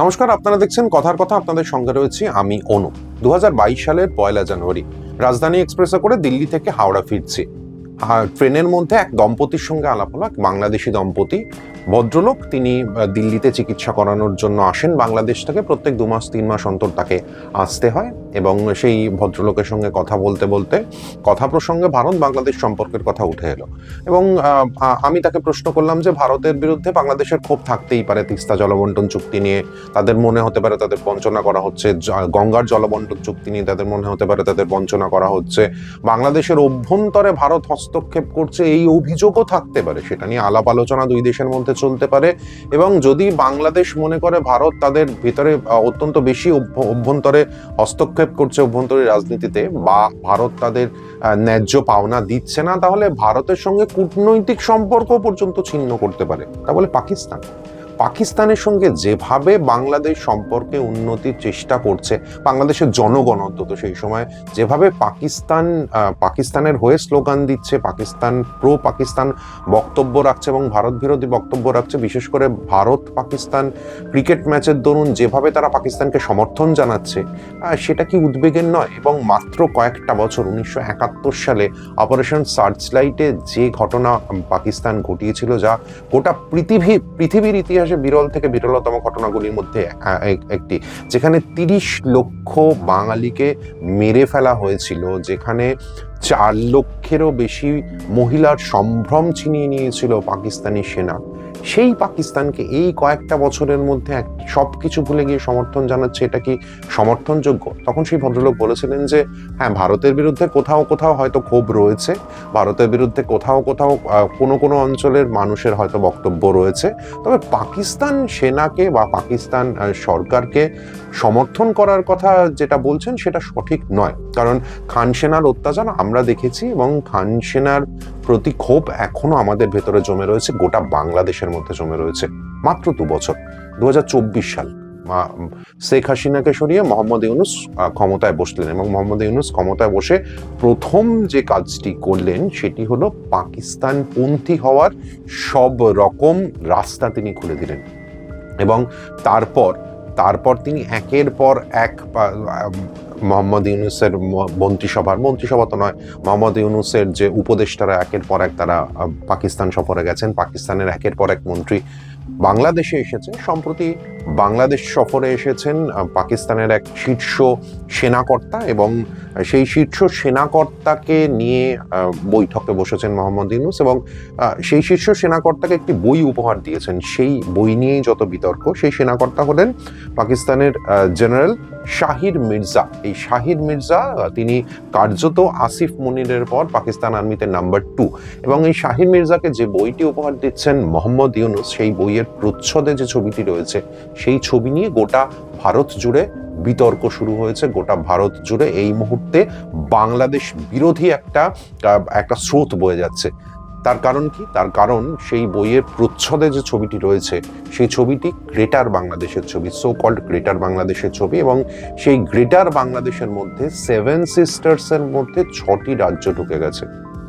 নমস্কার, আপনারা দেখছেন কথার কথা, আপনাদের সঙ্গে রয়েছে আমি অনু দু হাজার বাইশ সালের পয়লা জানুয়ারি, রাজধানী এক্সপ্রেসে করে দিল্লি থেকে হাওড়া ফিরছি। আর ট্রেনের মধ্যে এক দম্পতির সঙ্গে আলাপ হলো, এক বাংলাদেশি দম্পতি। ভদ্রলোক, তিনি দিল্লিতে চিকিৎসা করানোর জন্য আসেন। বাংলাদেশ থেকে প্রত্যেক দু মাস, তিন মাস অন্তর তাকে আসতে হয় এবং সেই ভদ্রলোকের সঙ্গে কথা বলতে বলতে, কথা প্রসঙ্গে ভারত বাংলাদেশ সম্পর্কের কথা উঠে এলো। এবং আমি তাকে প্রশ্ন করলাম যে, ভারতের বিরুদ্ধে বাংলাদেশের ক্ষোভ থাকতেই পারে তিস্তা জলবন্টন চুক্তি নিয়ে। তাদের মনে হতে পারে তাদের বঞ্চনা করা হচ্ছে গঙ্গার জলবন্টন চুক্তি নিয়ে তাদের মনে হতে পারে তাদের বঞ্চনা করা হচ্ছে। বাংলাদেশের অভ্যন্তরে ভারত হস্তক্ষেপ করছে, এই অভিযোগও থাকতে পারে। সেটা নিয়ে আলাপ আলোচনা দুই দেশের মধ্যে চলতে পারে এবং যদি বাংলাদেশ মনে করে ভারত তাদের ভিতরে অত্যন্ত বেশি অভ্য- অভ্যন্তরে হস্তক্ষেপ করছে অভ্যন্তরীণ রাজনীতিতে বা ভারত তাদের ন্যায্য পাওনা দিচ্ছে না, তাহলে ভারতের সঙ্গে কূটনৈতিক সম্পর্ক পর্যন্ত ছিন্ন করতে পারে। তা বলে পাকিস্তান। পাকিস্তানের সঙ্গে যেভাবে বাংলাদেশ সম্পর্কে উন্নতির চেষ্টা করছে, বাংলাদেশের জনগণ অন্তত সেই সময়, যেভাবে পাকিস্তান পাকিস্তানের হয়ে স্লোগান দিচ্ছে, পাকিস্তান প্রো পাকিস্তান বক্তব্য রাখছে এবং ভারত বিরোধী বক্তব্য রাখছে, বিশেষ করে ভারত পাকিস্তান ক্রিকেট ম্যাচের দরুন যেভাবে তারা পাকিস্তানকে সমর্থন জানাচ্ছে সেটা কি উদ্বেগের নয়? এবং মাত্র কয়েকটা বছর, উনিশশো একাত্তর সালে অপারেশন সার্চলাইটে যে ঘটনা পাকিস্তান ঘটিয়েছিল, যা গোটা পৃথিবী, পৃথিবীর ইতিহাসে বিরল থেকে বিরলতম ঘটনাগুলির মধ্যে একটি। যেখানে তিরিশ লক্ষ বাঙালিকে মেরে ফেলা হয়েছিল, যেখানে চার লক্ষেরও বেশি মহিলার সম্ভ্রম ছিনিয়ে নিয়েছিল পাকিস্তানি সেনা। সেই পাকিস্তানকে এই কয়েকটা বছরের মধ্যে সব কিছু ভুলে গিয়ে সমর্থন জানাচ্ছে, এটা কি সমর্থনযোগ্য? তখন সেই ভদ্রলোক বলেছিলেন যে হ্যাঁ ভারতের বিরুদ্ধে কোথাও কোথাও হয়তো ক্ষোভ রয়েছে। ভারতের বিরুদ্ধে কোথাও কোথাও কোনো কোনো অঞ্চলের মানুষের হয়তো বক্তব্য রয়েছে। তবে পাকিস্তান সেনাকে বা পাকিস্তান সরকারকে সমর্থন করার কথা যেটা বলছেন, সেটা সঠিক নয়। কারণ খান সেনার অত্যাচার আমরা দেখেছি এবং খান সেনার প্রতি ক্ষোভ এখনও আমাদের ভেতরে জমে রয়েছে, গোটা বাংলাদেশের মধ্যে জমে রয়েছে, মাত্র দু বছর। দু সাল শেখ হাসিনাকে সরিয়ে মোহাম্মদ ইউনুস ক্ষমতায় বসলেন এবং মোহাম্মদ ইউনুস ক্ষমতায় বসে প্রথম যে কাজটি করলেন সেটি হলো পাকিস্তান পন্থী হওয়ার সব রকম রাস্তা তিনি খুলে দিলেন এবং তারপর তারপর তিনি একের পর এক মোহাম্মদ ইউনুসের মন্ত্রিসভার মন্ত্রিসভা তো নয়, মোহাম্মদ ইউনুসের যে উপদেষ্টারা একের পর এক তারা পাকিস্তান সফরে গেছেন, পাকিস্তানের একের পর এক মন্ত্রী বাংলাদেশে এসেছেন, সম্প্রতি বাংলাদেশ সফরে এসেছেন পাকিস্তানের এক শীর্ষ সেনাকর্তা এবং সেই শীর্ষ সেনাকর্তাকে নিয়ে বৈঠকে বসেছেন মোহাম্মদ ইউনুস এবং সেই শীর্ষ সেনাকর্তাকে একটি বই উপহার দিয়েছেন। সেই বই নিয়েই যত বিতর্ক, সেই সেনাকর্তা হলেন পাকিস্তানের জেনারেল শাহির মির্জা। এই শাহির মির্জা তিনি কার্যত আসিফ মুনিরের পর পাকিস্তান আর্মিতে নাম্বার টু এবং এই শাহির মির্জাকে যে বইটি উপহার দিচ্ছেন মোহাম্মদ ইউনুস, সেই বইয়ের প্রচ্ছদে যে ছবিটি রয়েছে সেই ছবি নিয়ে গোটা ভারত জুড়ে বিতর্ক শুরু হয়েছে। গোটা ভারত জুড়ে এই মুহূর্তে বাংলাদেশ বিরোধী একটা একটা স্রোত বয়ে যাচ্ছে। তার কারণ কি? তার কারণ সেই বইয়ের প্রচ্ছদে যে ছবিটি রয়েছে, সেই ছবিটি গ্রেটার বাংলাদেশের ছবি সো কল্ড গ্রেটার বাংলাদেশের ছবি এবং সেই গ্রেটার বাংলাদেশের মধ্যে সেভেন সিস্টার্সের মধ্যে ছটি রাজ্য ঢুকে গেছে।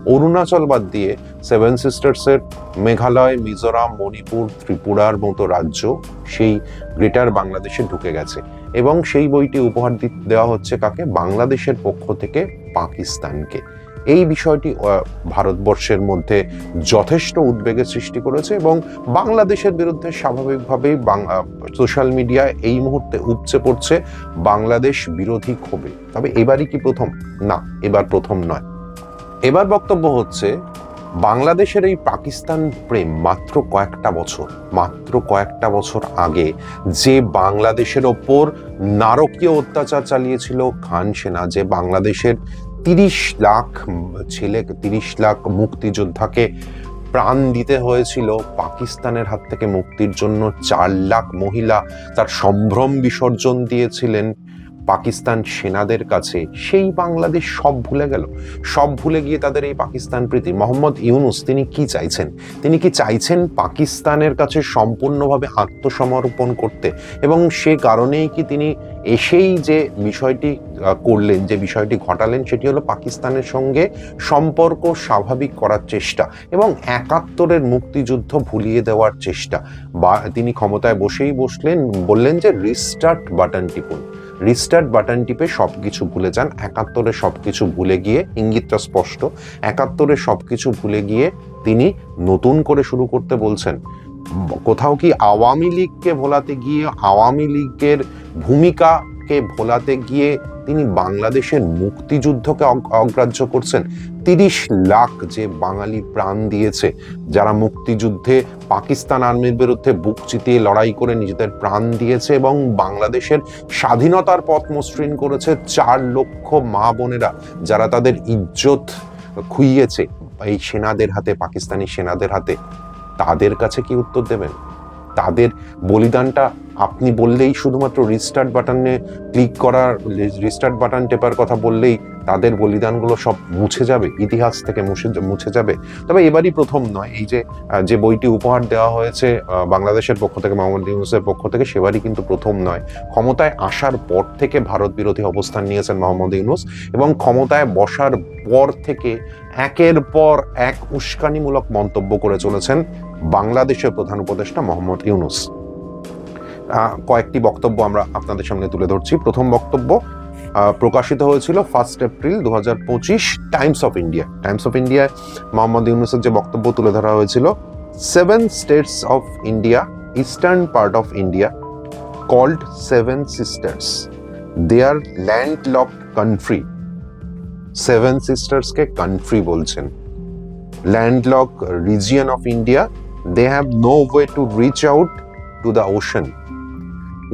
অরুণাচল বাদ দিয়ে সেভেন সিস্টার্সের মেঘালয়, মিজোরাম, মণিপুর, ত্রিপুরার মতো রাজ্য সেই গ্রেটার বাংলাদেশে ঢুকে গেছে। এবং সেই বইটি উপহার দেওয়া হচ্ছে কাকে? বাংলাদেশের পক্ষ থেকে পাকিস্তানকে। এই বিষয়টি ভারতবর্ষের মধ্যে যথেষ্ট উদ্বেগের সৃষ্টি করেছে এবং বাংলাদেশের বিরুদ্ধে স্বাভাবিকভাবেই সোশ্যাল মিডিয়ায় এই মুহূর্তে উপচে পড়ছে বাংলাদেশ বিরোধী ক্ষোভে। তবে এবারই কি প্রথম? না, এবার প্রথম নয়। এবার বক্তব্য হচ্ছে, বাংলাদেশের এই পাকিস্তান প্রেম মাত্র কয়েকটা বছর, মাত্র কয়েকটা বছর আগে যে বাংলাদেশের ওপর নারকীয় অত্যাচার চালিয়েছিল খান সেনা, যে বাংলাদেশের তিরিশ লাখ ছেলে, তিরিশ লাখ মুক্তিযোদ্ধাকে প্রাণ দিতে হয়েছিল, পাকিস্তানের হাত থেকে মুক্তির জন্য চার লাখ মহিলা তার সম্ভ্রম বিসর্জন দিয়েছিলেন পাকিস্তান সেনাদের কাছে সেই বাংলাদেশ সব ভুলে গেল। সব ভুলে গিয়ে তাদের এই পাকিস্তান প্রীতি। মোহাম্মদ ইউনুস, তিনি কি চাইছেন? তিনি কি চাইছেন পাকিস্তানের কাছে সম্পূর্ণভাবে আত্মসমর্পণ করতে? এবং সে কারণেই কি তিনি এসেই যে বিষয়টি করলেন, যে বিষয়টি ঘটালেন, সেটি হলো পাকিস্তানের সঙ্গে সম্পর্ক স্বাভাবিক করার চেষ্টা এবং একাত্তরের মুক্তিযুদ্ধ ভুলিয়ে দেওয়ার চেষ্টা। বা তিনি ক্ষমতায় বসেই বসলেন, বললেন যে, রিস্টার্ট বাটন টিপুন। রিস্টার্ট বাটন টিপে সব কিছু ভুলে যান। একাত্তরে সব কিছু ভুলে গিয়ে ইঙ্গিতটা স্পষ্ট। একাত্তরে সব কিছু ভুলে গিয়ে তিনি নতুন করে শুরু করতে বলছেন। কোথাও কি আওয়ামী লীগকে ভোলাতে গিয়ে আওয়ামী লীগের ভূমিকাকে ভোলাতে গিয়ে তিনি বাংলাদেশের মুক্তিযুদ্ধকে অগ্রাহ্য করছেন। তিরিশ লাখ যে বাঙালি প্রাণ দিয়েছে, যারা মুক্তিযুদ্ধে পাকিস্তান আর্মির বিরুদ্ধে বুক চিতিয়ে লড়াই করে নিজেদের প্রাণ দিয়েছে এবং বাংলাদেশের স্বাধীনতার পথ মসৃণ করেছে চার লক্ষ মা বোনেরা, যারা তাদের ইজ্জত খুইয়েছে এই সেনাদের হাতে, পাকিস্তানি সেনাদের হাতে। তাদের কাছে কি উত্তর দেবেন? তাদের বলিদানটা আপনি বললেই শুধুমাত্র রিস্টার্ট বাটনে ক্লিক করার রিস্টার্ট বাটন টেপার কথা বললেই তাদের বলিদানগুলো সব মুছে যাবে, ইতিহাস থেকে মুছে মুছে যাবে। তবে এবারই প্রথম নয়, এই যে যে বইটি উপহার দেওয়া হয়েছে বাংলাদেশের পক্ষ থেকে, মোহাম্মদ ইউনুসের পক্ষ থেকে, সেবারই কিন্তু প্রথম নয়। ক্ষমতায় আসার পর থেকে ভারত বিরোধী অবস্থান নিয়েছেন মোহাম্মদ ইউনুস এবং ক্ষমতায় বসার পর থেকে একের পর এক উস্কানিমূলক মন্তব্য করে চলেছেন বাংলাদেশের প্রধান উপদেষ্টা মোহাম্মদ ইউনুস। কয়েকটি বক্তব্য আমরা আপনাদের সামনে তুলে ধরছি। প্রথম বক্তব্য প্রকাশিত হয়েছিল ফার্স্ট এপ্রিল দু হাজার পঁচিশ Times of India Times of ইন্ডিয়ায় মোহাম্মদ ইউনুসের যে বক্তব্য তুলে ধরা হয়েছিল seven states of India eastern part of India called seven sisters they are land lock country seven সিস্টার্সকে country বলছেন। Landlock region of India they have no way to reach out to the ocean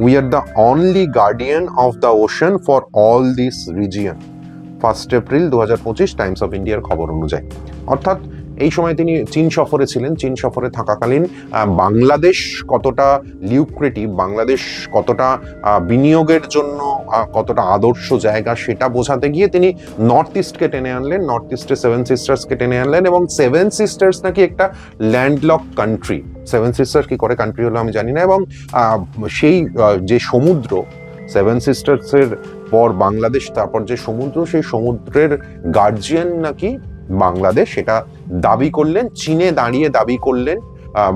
we are the only guardian of the ocean for all this region first April দু হাজার পঁচিশ Times of ইন্ডিয়ার খবর অনুযায়ী। অর্থাৎ এই সময় তিনি চীন সফরে ছিলেন। চীন সফরে থাকাকালীন বাংলাদেশ কতটা লিউক্রেটিভ বাংলাদেশ কতটা বিনিয়োগের জন্য কতটা আদর্শ জায়গা সেটা বোঝাতে গিয়ে তিনি নর্থ ইস্টকে টেনে আনলেন। নর্থ ইস্টে সেভেন সিস্টার্সকে টেনে আনলেন এবং সেভেন সিস্টার্স নাকি একটা ল্যান্ডলক কান্ট্রি সেভেন সিস্টার কি করে কান্ট্রি হলো আমি জানি না এবং সেই যে সমুদ্র, সেভেন সিস্টার্সের পর বাংলাদেশ, তারপর যে সমুদ্র, সেই সমুদ্রের গার্জিয়ান নাকি বাংলাদেশ, সেটা দাবি করলেন, চীনে দাঁড়িয়ে দাবি করলেন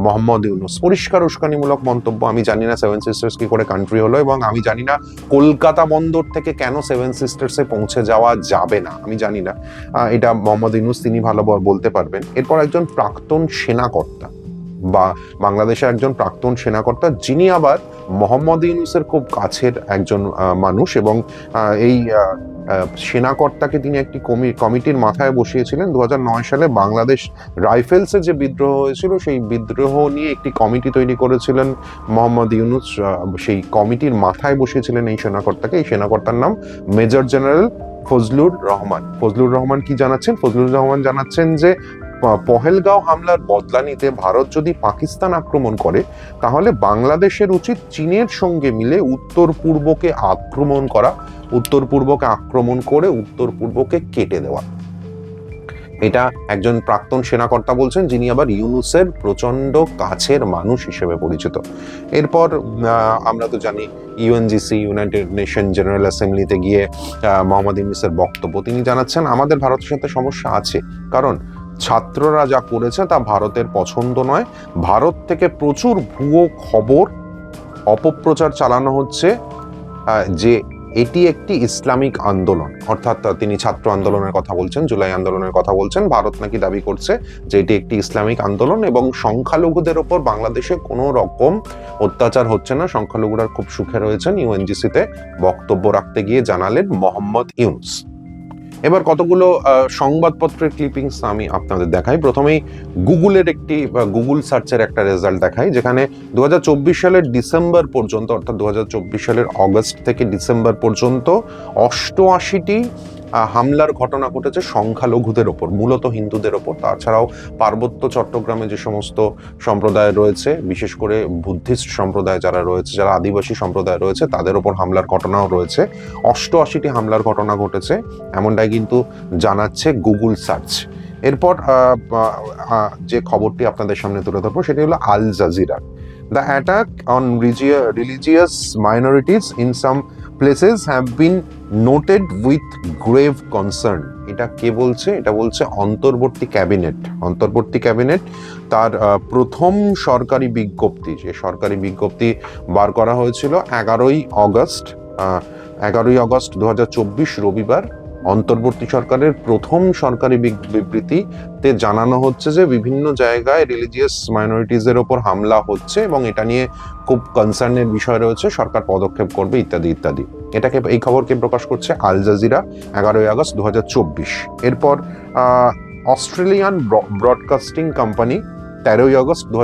মোহাম্মদ ইউনুস। পরিষ্কার উস্কানিমূলক মন্তব্য, আমি জানি না সেভেন সিস্টার্স কি করে কান্ট্রি হলো এবং আমি জানি না কলকাতা বন্দর থেকে কেন সেভেন সিস্টার্সে পৌঁছে যাওয়া যাবে না, আমি জানি না। এটা মোহাম্মদ ইউনুস, তিনি ভালো বলতে পারবেন। এরপর একজন প্রাক্তন সেনাকর্তা বা বাংলাদেশের একজন প্রাক্তন সেনাকর্তা, যিনি আবার মোহাম্মদ ইউনুসের খুব কাছের একজন মানুষ এবং এই সেনাকর্তাকে তিনি একটি কমি- কমিটির মাথায় বসিয়েছিলেন দু সালে বাংলাদেশ রাইফেলসের যে বিদ্রোহ হয়েছিল, সেই বিদ্রোহ নিয়ে একটি কমিটি তৈরি করেছিলেন মোহাম্মদ ইউনুস সেই কমিটির মাথায় বসিয়েছিলেন এই সেনাকর্তাকে। এই সেনাকর্তার নাম মেজর জেনারেল ফজলুর রহমান। ফজলুর রহমান কি জানাচ্ছেন? ফজলুর রহমান জানাচ্ছেন যে পহেলগাঁও হামলার বদলা নিতে ভারত যদি পাকিস্তান আক্রমণ করে, তাহলে বাংলাদেশের উচিত চীনের সঙ্গে মিলে উত্তর পূর্বকে আক্রমণ করা, উত্তর পূর্বকে আক্রমণ করে উত্তর পূর্বকে কেটে দেওয়া। এটা একজন প্রাক্তন সেনাকর্তা বলছেন, যিনি আবার ইউনুসের প্রচণ্ড কাছের মানুষ হিসেবে পরিচিত। এরপর আমরা তো জানি ইউএনজিসি, ইউনাইটেড নেশন জেনারেল অ্যাসেম্বলিতে গিয়ে মোহাম্মদ ইউনুসের বক্তব্য তিনি জানাচ্ছেন, আমাদের ভারতের সাথে সমস্যা আছে। কারণ ছাত্ররা যা করেছে তা ভারতের পছন্দ নয়। ভারত থেকে প্রচুর ভুয়ো খবর, অপপ্রচার চালানো হচ্ছে যে এটি একটি ইসলামিক আন্দোলন। অর্থাৎ তিনি ছাত্র আন্দোলনের কথা বলছেন, জুলাই আন্দোলনের কথা বলছেন। ভারত নাকি দাবি করছে যে এটি একটি ইসলামিক আন্দোলন এবং সংখ্যালঘুদের ওপর বাংলাদেশে কোনো রকম অত্যাচার হচ্ছে না। সংখ্যালঘুরা খুব সুখে রয়েছেন। ইউএনজিসিতে বক্তব্য রাখতে গিয়ে জানালেন মোহাম্মদ ইউনুস। এবার কতগুলো সংবাদপত্রের ক্লিপিংস আমি আপনাদের দেখাই। প্রথমেই গুগলের একটি গুগল সার্চের একটা রেজাল্ট দেখাই, যেখানে দু হাজার চব্বিশ সালের ডিসেম্বর পর্যন্ত, অর্থাৎ দু হাজার চব্বিশ সালের অগস্ট থেকে ডিসেম্বর পর্যন্ত, অষ্টআশিটি হামলার ঘটনা ঘটেছে সংখ্যালঘুদের ওপর, মূলত হিন্দুদের ওপর। তাছাড়াও পার্বত্য চট্টগ্রামে যে সমস্ত সম্প্রদায় রয়েছে, বিশেষ করে বুদ্ধিস্ট সম্প্রদায় যারা রয়েছে, যারা আদিবাসী সম্প্রদায় রয়েছে, তাদের ওপর হামলার ঘটনাও রয়েছে। অষ্টআশিটি হামলার ঘটনা ঘটেছে, এমনটাই কিন্তু জানাচ্ছে গুগল সার্চ। এরপর যে খবরটি আপনাদের সামনে তুলে ধরবো, সেটি হলো Al Jazeera. The attack on Rizia, religious minorities in some places have been noted with grave concern এটা কে বলছে? এটা বলছে অন্তর্বর্তী ক্যাবিনেট। অন্তর্বর্তী ক্যাবিনেট তার প্রথম সরকারি বিজ্ঞপ্তি, যে সরকারি বিজ্ঞপ্তি বার করা হয়েছিল এগারোই অগস্ট এগারোই অগস্ট দু হাজার চব্বিশ রবিবার। অন্তর্বর্তী সরকারের প্রথম সরকারি বিবৃতিতে জানানো হচ্ছে যে বিভিন্ন জায়গায় রিলিজিয়াস মাইনরিটিজের ওপর হামলা হচ্ছে এবং এটা নিয়ে খুব কনসার্নের বিষয় রয়েছে, সরকার পদক্ষেপ করবে ইত্যাদি ইত্যাদি। এটাকে এই খবরকে প্রকাশ করছে? আল জাজিরা, এগারোই আগস্ট দু হাজার চব্বিশ। এরপর অস্ট্রেলিয়ান ব্রডকাস্টিং কোম্পানি তেরোই আগস্ট দু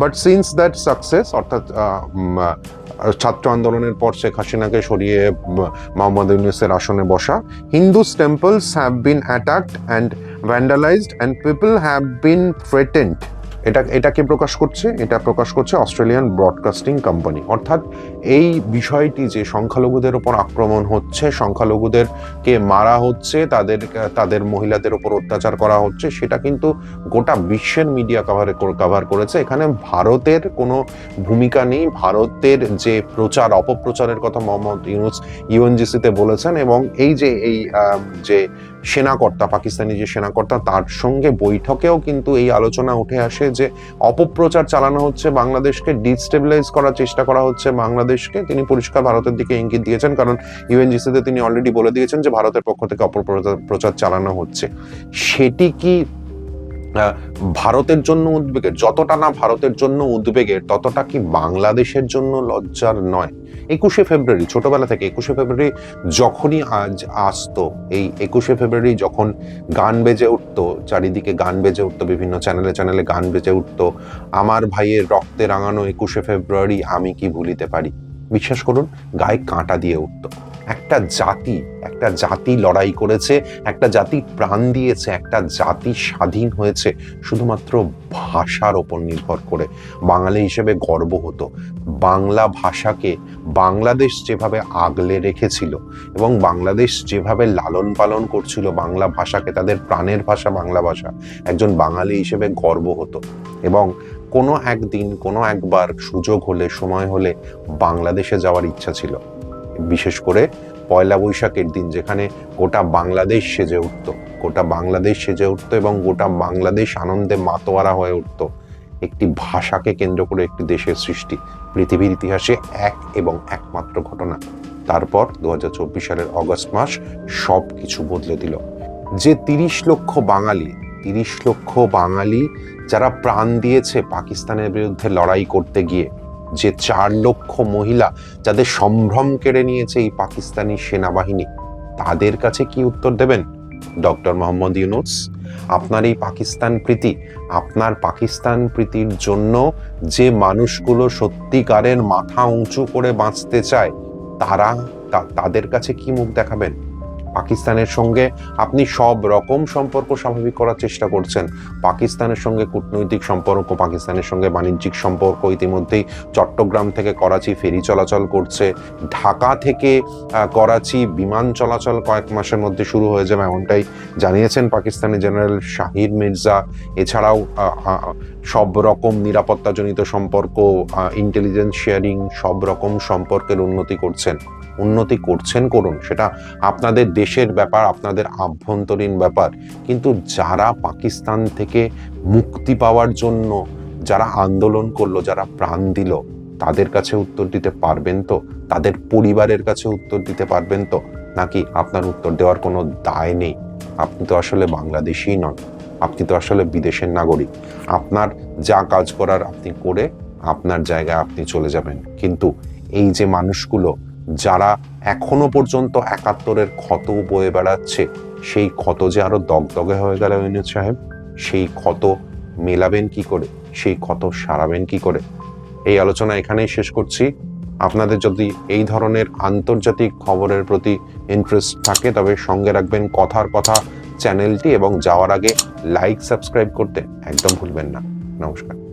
বাট সিন্স দ্যাট সাকসেস অর্থাৎ ছাত্র আন্দোলনের পর শেখ হাসিনাকে সরিয়ে মোহাম্মদ ইউনুসের আসনে বসা Hindus temples have been attacked and vandalised and people have been threatened এটা এটাকে প্রকাশ করছে? এটা প্রকাশ করছে অস্ট্রেলিয়ান ব্রডকাস্টিং কোম্পানি অর্থাৎ এই বিষয়টি যে সংখ্যালঘুদের ওপর আক্রমণ হচ্ছে সংখ্যালঘুদেরকে মারা হচ্ছে, তাদের তাদের মহিলাদের ওপর অত্যাচার করা হচ্ছে, সেটা কিন্তু গোটা বিশ্বের মিডিয়া কভারে কভার করেছে। এখানে ভারতের কোনো ভূমিকা নেই। ভারতের যে প্রচার, অপপ্রচারের কথা মোহাম্মদ ইউনুস ইউএনজিসিতে বলেছেন এবং এই যে এই যে সেনাকর্তা, পাকিস্তানি যে সেনাকর্তা, তার সঙ্গে বৈঠকেও কিন্তু এই আলোচনা উঠে আসে যে অপপ্রচার চালানো হচ্ছে, বাংলাদেশকে ডিস্টেবিলাইজ করার চেষ্টা করা হচ্ছে, বাংলাদেশকে তিনি পরিষ্কার ভারতের দিকে ইঙ্গিত দিয়েছেন, কারণ ইউএনজিসিতে তিনি অলরেডি বলে দিয়েছেন যে ভারতের পক্ষ থেকে অপপ্রচার, প্রচার চালানো হচ্ছে। সেটি কি ভারতের জন্য উদ্বেগের, যতটা না ভারতের জন্য উদ্বেগের, ততটা কি বাংলাদেশের জন্য লজ্জার নয়। একুশে ফেব্রুয়ারি, ছোটবেলা থেকে একুশে ফেব্রুয়ারি যখনই আজ আসতো, এই একুশে ফেব্রুয়ারি যখন গান বেজে উঠতো, চারিদিকে গান বেজে উঠতো, বিভিন্ন চ্যানেলে চ্যানেলে গান বেজে উঠতো, আমার ভাইয়ের রক্তে রাঙানো একুশে ফেব্রুয়ারি আমি কি ভুলিতে পারি? বিশ্বাস করুন, গায়ে কাঁটা দিয়ে উঠতো। একটা জাতি একটা জাতি লড়াই করেছে, একটা জাতি প্রাণ দিয়েছে, একটা জাতি স্বাধীন হয়েছে, শুধুমাত্র ভাষার ওপর নির্ভর করে। বাঙালি হিসেবে গর্ব হতো। বাংলা ভাষাকে বাংলাদেশ যেভাবে আগলে রেখেছিল এবং বাংলাদেশ যেভাবে লালন পালন করছিল, বাংলা ভাষাকে, তাদের প্রাণের ভাষা, বাংলা ভাষা, একজন বাঙালি হিসেবে গর্ব হতো। এবং কোনো একদিন, কোনো একবার সুযোগ হলে, সময় হলে বাংলাদেশে যাওয়ার ইচ্ছা ছিল। বিশেষ করে পয়লা বৈশাখের দিন যেখানে গোটা বাংলাদেশ সেজে উঠতো। গোটা বাংলাদেশ সেজে উঠতো এবং গোটা বাংলাদেশ আনন্দে মাতোয়ারা হয়ে উঠতো। একটি ভাষাকে কেন্দ্র করে একটি দেশের সৃষ্টি, পৃথিবীর ইতিহাসে এক এবং একমাত্র ঘটনা। তারপর দু হাজার চব্বিশ সালের অগস্ট মাস সব কিছু বদলে দিল। যে তিরিশ লক্ষ বাঙালি, তিরিশ লক্ষ বাঙালি যারা প্রাণ দিয়েছে পাকিস্তানের বিরুদ্ধে লড়াই করতে গিয়ে যে চার লক্ষ মহিলা যাদের সম্ভ্রম কেড়ে নিয়েছে এই পাকিস্তানি সেনাবাহিনী, তাদের কাছে কি উত্তর দেবেন? ডক্টর মোহাম্মদ ইউনুস, আপনার এই পাকিস্তান প্রীতি, আপনার পাকিস্তান প্রীতির জন্য যে মানুষগুলো সত্যিকারের মাথা উঁচু করে বাঁচতে চায়, তারা তাদের কাছে কি মুখ দেখাবেন? পাকিস্তানের সঙ্গে আপনি সব রকম সম্পর্ক স্বাভাবিক করার চেষ্টা করছেন। পাকিস্তানের সঙ্গে কূটনৈতিক সম্পর্ক, পাকিস্তানের সঙ্গে বাণিজ্যিক সম্পর্ক ইতিমধ্যেই চট্টগ্রাম থেকে করাচি ফেরি চলাচল করছে। ঢাকা থেকে করাচি বিমান চলাচল কয়েক মাসের মধ্যে শুরু হয়ে যাবে এমনটাই জানিয়েছেন পাকিস্তানি জেনারেল শাহিদ মির্জা। এছাড়াও সব রকম নিরাপত্তাজনিত সম্পর্ক ইন্টেলিজেন্স শেয়ারিং সব রকম সম্পর্কের উন্নতি করছেন। উন্নতি করছেন, করুন। সেটা আপনাদের দেশের ব্যাপার, আপনাদের আভ্যন্তরীণ ব্যাপার। কিন্তু যারা পাকিস্তান থেকে মুক্তি পাওয়ার জন্য যারা আন্দোলন করল, যারা প্রাণ দিল, তাদের কাছে উত্তর দিতে পারবেন তো? তাদের পরিবারের কাছে উত্তর দিতে পারবেন তো? নাকি আপনার উত্তর দেওয়ার কোনো দায় নেই? আপনি তো আসলে বাংলাদেশি নন, আপনি তো আসলে বিদেশের নাগরিক। আপনার যা কাজ করার আপনি করে আপনার জায়গায় আপনি চলে যাবেন। কিন্তু এই যে মানুষগুলো যারা এখনও পর্যন্ত একাত্তরের ক্ষত বয়ে বেড়াচ্ছে, সেই ক্ষত যে আরও দগদগে হয়ে গেল ইউনুস সাহেব, সেই ক্ষত মেলাবেন কি করে? সেই ক্ষত সারাবেন কি করে? এই আলোচনা এখানেই শেষ করছি। আপনাদের যদি এই ধরনের আন্তর্জাতিক খবরের প্রতি ইন্টারেস্ট থাকে, তবে সঙ্গে রাখবেন কথার কথা, চ্যানেলটি, এবং যাওয়ার আগে লাইক সাবস্ক্রাইব করতে একদম ভুলবেন না। নমস্কার।